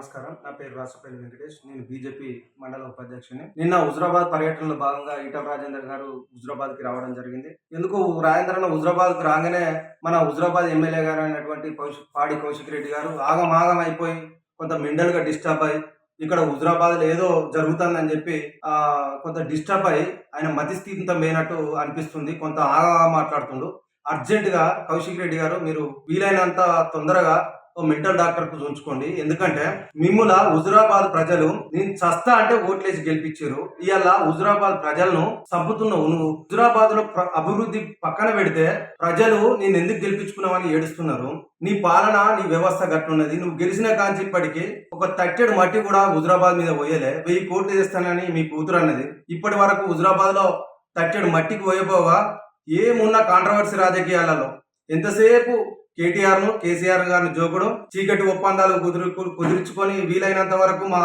నమస్కారం. నా పేరు రాసపల్లి వెంకటేష్. నేను బీజేపీ మండల ఉపాధ్యక్షుని నిన్న హుజరాబాద్ పర్యటనలో భాగంగా ఈటల రాజేందర్ గారు హుజరాబాద్కి రావడం జరిగింది. ఎందుకు రాజేంద్ర అన్న హుజరాబాద్కి రాగానే మన హుజరాబాద్ ఎమ్మెల్యే గారు అయినటువంటి పాడి కౌశిక్ రెడ్డి గారు ఆగం ఆగం అయిపోయి కొంత మెండల్గా డిస్టర్బ్ అయి ఇక్కడ హుజరాబాద్లో ఏదో జరుగుతుందని చెప్పి ఆ కొంత డిస్టర్బ్ అయి ఆయన మతి స్థితితో మేనట్టు అనిపిస్తుంది. కొంత ఆగా మాట్లాడుతుండు. అర్జెంట్గా కౌశిక్ రెడ్డి గారు మీరు వీలైనంత తొందరగా మెంటల్ డాక్టర్కు ఉంచుకోండి ఎందుకంటే మిమ్ముల హుజురాబాద్ ప్రజలు నేను చస్తా అంటే ఓట్లేసి గెలిపించారు. ఇవాళ హుజురాబాద్ ప్రజలను చంపుతున్నావు నువ్వు హుజురాబాద్లో ప్ర- అభివృద్ధి పక్కన పెడితే ప్రజలు నేను ఎందుకు గెలిపించుకున్నావని ఏడుస్తున్నారు? నీ పాలన నీ వ్యవస్థ గట్లున్నది. నువ్వు గెలిచిన కాంచి ఇప్పటికీ ఒక తట్టెడు మట్టి కూడా హుజురాబాద్ మీద పోయలే. వెయ్యి కోట్లు చేస్తానని మీ కూతురు అన్నది. ఇప్పటి వరకు హుజురాబాద్లో తట్టెడు మట్టికి పోయబోగా ఏమున్న కాంట్రవర్సీ రాజకీయాలలో? ఎంతసేపు కేటీఆర్ను కేసీఆర్ గారిని జోకడం చీకటి ఒప్పందాలు కుదురు కుదుర్చుకొని వీలైనంత వరకు మా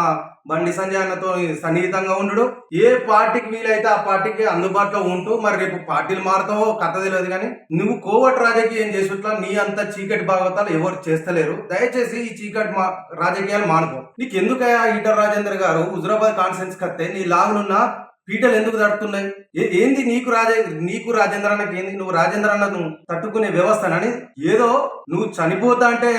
బండి సంజయ్ అన్నతో సన్నిహితంగా ఉండడు. ఏ పార్టీకి వీలైతే ఆ పార్టీకి అందుబాటులో ఉంటూ మరి రేపు పార్టీలు మారుతావో కథ తెలియదు కానీ నువ్వు కోవట్ రాజకీయం చేసేట్లా నీ అంత చీకటి భాగవతాలు ఎవరు చేస్తలేరు. దయచేసి ఈ చీకటి మా రాజకీయాలు మానుకో. నీకు ఎందుకయ్యా ఈటర్ రాజేందర్ గారు హుజరాబాద్ కాన్ఫరెన్స్ కత్తే నీ లాగునున్న పీటలు ఎందుకు తడుతున్నాయి? ఏ- ఏంది నీకు రాజే నీకు రాజేంద్ర అన్నకి ఏంది? నువ్వు రాజేంద్ర అన్నను తట్టుకునే వ్యవస్థనని ఏదో నువ్వు చనిపోతా అంటే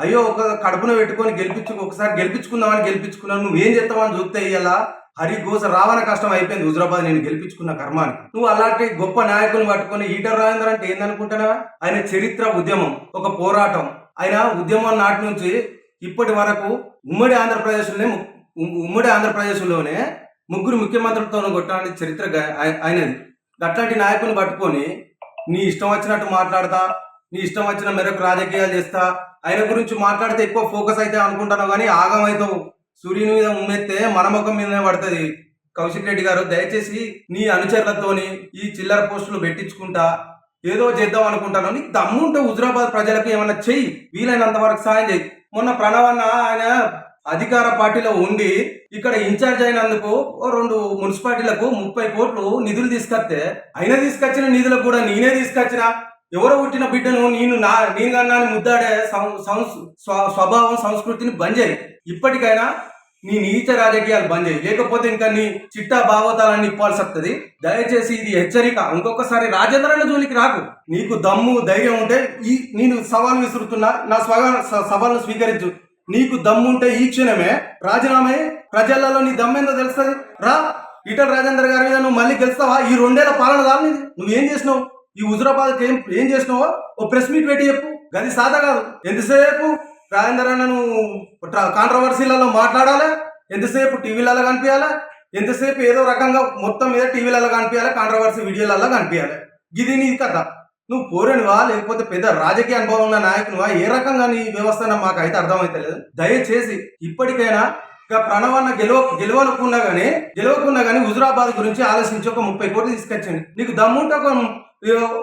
అయ్యో ఒక కడుపున పెట్టుకొని గెలిపించు ఒకసారి గెలిపించుకుందామని గెలిపించుకున్నావు నువ్వేం చేస్తావని చూస్తే ఇలా హరి గోస రావణ కష్టం అయిపోయింది హుజరాబాద్ నేను గెలిపించుకున్న కర్మాన్ని నువ్వు అలాంటి గొప్ప నాయకుని పట్టుకొని ఈటర్ రాజేంద్ర అంటే ఏందనుకుంటున్నావా? ఆయన చరిత్ర ఉద్యమం ఒక పోరాటం. ఆయన ఉద్యమం నాటి నుంచి ఇప్పటి వరకు ఉమ్మడి ఆంధ్రప్రదేశ్లోనే ఉమ్మడి ఆంధ్రప్రదేశ్లోనే ముగ్గురు ముఖ్యమంత్రులతోనూ కొట్టడానికి చరిత్ర అయినది. ఆయనది అట్లాంటి నాయకుని పట్టుకొని నీ ఇష్టం వచ్చినట్టు మాట్లాడతా నీ ఇష్టం వచ్చిన మేరకు రాజకీయాలు చేస్తా ఆయన గురించి మాట్లాడితే ఎక్కువ ఫోకస్ అయితే అనుకుంటాను కానీ ఆగమవుతావు సూర్యుని మీద ఉమ్మెత్తే మన ముఖం మీదనే పడుతుంది. కౌశిక్ రెడ్డి గారు దయచేసి నీ అనుచరులతోని ఈ చిల్లర పోస్టులు పెట్టించుకుంటా ఏదో చేద్దాం అనుకుంటాను నీకు దమ్ముంటే హుజరాబాద్ ప్రజలకు ఏమైనా చెయ్యి. వీలైనంత వరకు సాయం చేయి మొన్న ప్రణవన్న ఆయన అధికార పార్టీలో ఉండి ఇక్కడ ఇన్ఛార్జ్ అయినందుకు రెండు మున్సిపాలిటీలకు ముప్పై కోట్లు నిధులు తీసుకొస్తే అయినా తీసుకొచ్చిన నిధులకు కూడా నేనే తీసుకొచ్చిన. ఎవరో పుట్టిన బిడ్డను నేను నా నేను కన్నా ముద్దాడే స్వభావం సంస్కృతిని బంద్ చేయి. ఇప్పటికైనా నీ నీచ రాజకీయాలు బంద్ చేయి. లేకపోతే ఇంకా నీ చిట్టా భావతాలన్నీ ఇప్పాల్సి వస్తుంది. దయచేసి ఇది హెచ్చరిక. ఇంకొకసారి రాజేంద్రన్న జోలికి రాకు. నీకు దమ్ము ధైర్యం ఉంటే ఈ నేను సవాల్ విసురుతున్నా. నా స్వగ స- సవాల్ను స్వీకరించు. నీకు దమ్ముంటే ఈ క్షణమే రాజీనామే ప్రజలలో నీ దమ్మేందో తెలుస్తుంది? రా ఈటల రాజేందర్ గారి మీద నువ్వు మళ్ళీ గెలుస్తావా? ఈ రెండేళ్ళ పాలన దాని నువ్వేం చేసినావు? ఈ హుజురాబాద్ ఏం ఏం చేసినావో? ఓ ప్రెస్ మీట్ పెట్టి చెప్పు. గది సాధ కాదు. ఎంతసేపు రాజేందర్ నన్ను కాంట్రవర్సీలలో మాట్లాడాలి? ఎంతసేపు టీవీలలో కనిపించాలి? ఎంతసేపు ఏదో రకంగా మొత్తం మీద టీవీలలో కనిపించాలి? కాంట్రవర్సీ వీడియోలలో కనిపించాలి? ఇది నీ కథ. నువ్వు పోరనివా? లేకపోతే పెద్ద రాజకీయ అనుభవం ఉన్న నాయకునివా? ఏ రకంగా నీ వ్యవస్థ మాకు అయితే అర్థమైతలేదు. దయచేసి ఇప్పటికైనా ఇక ప్రణవన్న గెలవ గెలవనుకున్నా గానీ గెలవకున్నా గానీ హుజురాబాద్ గురించి ఆలోచించి ఒక ముప్పై కోట్లు తీసుకొచ్చింది నీకు దమ్ముంటే ఒక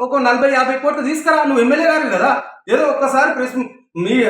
ఒక నలభై యాభై కోట్లు తీసుకురా. నువ్వు ఎమ్మెల్యే గారు కదా. ఏదో ఒక్కసారి ప్రెస్ మీ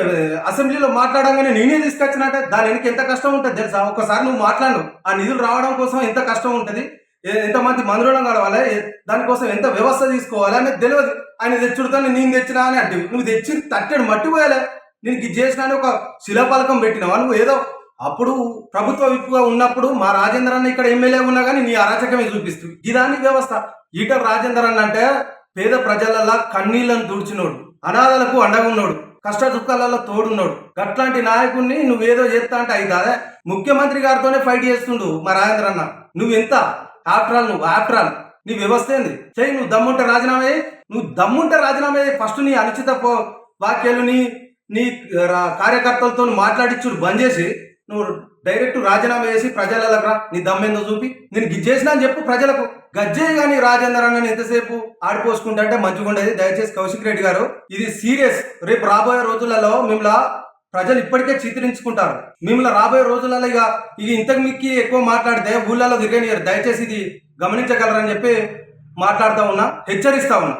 అసెంబ్లీలో మాట్లాడంగానే నేనే తీసుకొచ్చినట్టే. దాని వెనక ఎంత కష్టం ఉంటుంది తెలుసా? ఒక్కసారి నువ్వు మాట్లాడు. ఆ నిధులు రావడం కోసం ఎంత కష్టం ఉంటుంది? ఎంతమంది మందులను కావాలి? దానికోసం ఎంత వ్యవస్థ తీసుకోవాలి? అనేది తెలియదు ఆయన తెచ్చుడుతాను నేను తెచ్చినా అని అంటే నువ్వు తెచ్చి తట్టెడు మట్టి పోయాలే. నేను ఇది చేసిన ఒక శిలాపలకం పెట్టినావా? నువ్వు ఏదో అప్పుడు ప్రభుత్వ విప్పుగా ఉన్నప్పుడు మా రాజేంద్ర అన్న ఇక్కడ ఎమ్మెల్యే ఉన్నా కానీ నీ అరాచకమే చూపిస్తూ. ఇదాని వ్యవస్థ. ఈట రాజేంద్ర అన్న అంటే పేద ప్రజలలా కన్నీళ్ళను తుడిచినోడు. అనాథలకు అండగున్నోడు. కష్ట దుఃఖాలలో తోడున్నాడు. అట్లాంటి నాయకుడిని నువ్వేదో చేస్తా అంటే అయి కాదే ముఖ్యమంత్రి గారితోనే ఫైట్ చేస్తుండు మా రాజేంద్ర అన్న. నువ్వెంత ఆఫ్టర్ ఆల్ నువ్వు ఆఫ్టర్ ఆల్ నీ వ్యవస్థ ఏంది? చెయ్యి నువ్వు దమ్ముంటే రాజీనామా చేయి. నువ్వు దమ్ముంటే రాజీనామా చేయి. ఫస్ట్ నీ అనుచిత పో- వాక్యాలు నీ నీ రా- కార్యకర్తలతో మాట్లాడిచ్చుడు బంద్ చేసి నువ్వు డైరెక్ట్ రాజీనామా చేసి ప్రజలకు రా. నీ దమ్మేందో చూపి. నేను గిజ్ చేసినా అని చెప్పు ప్రజలకు. గజ్జే కానీ రాజేందర్ అన్న ఎంతసేపు ఆడిపోసుకుంటే అంటే మంచిగా ఉండేది దయచేసి కౌశిక్ రెడ్డి గారు ఇది సీరియస్. రేపు రాబోయే రోజులలో మిమ్మల్ని ప్రజలు ఇప్పటికే చిత్రించుకుంటారు. మిమ్మల్ని రాబోయే రోజులలో ఇక ఇక ఇంతకు మిక్కి ఎక్కువ మాట్లాడితే ఊళ్ళలో తిరగనియరు దయచేసి ఇది గమనించగలరని చెప్పి మాట్లాడుతూ ఉన్నా హెచ్చరిస్తా ఉన్నా.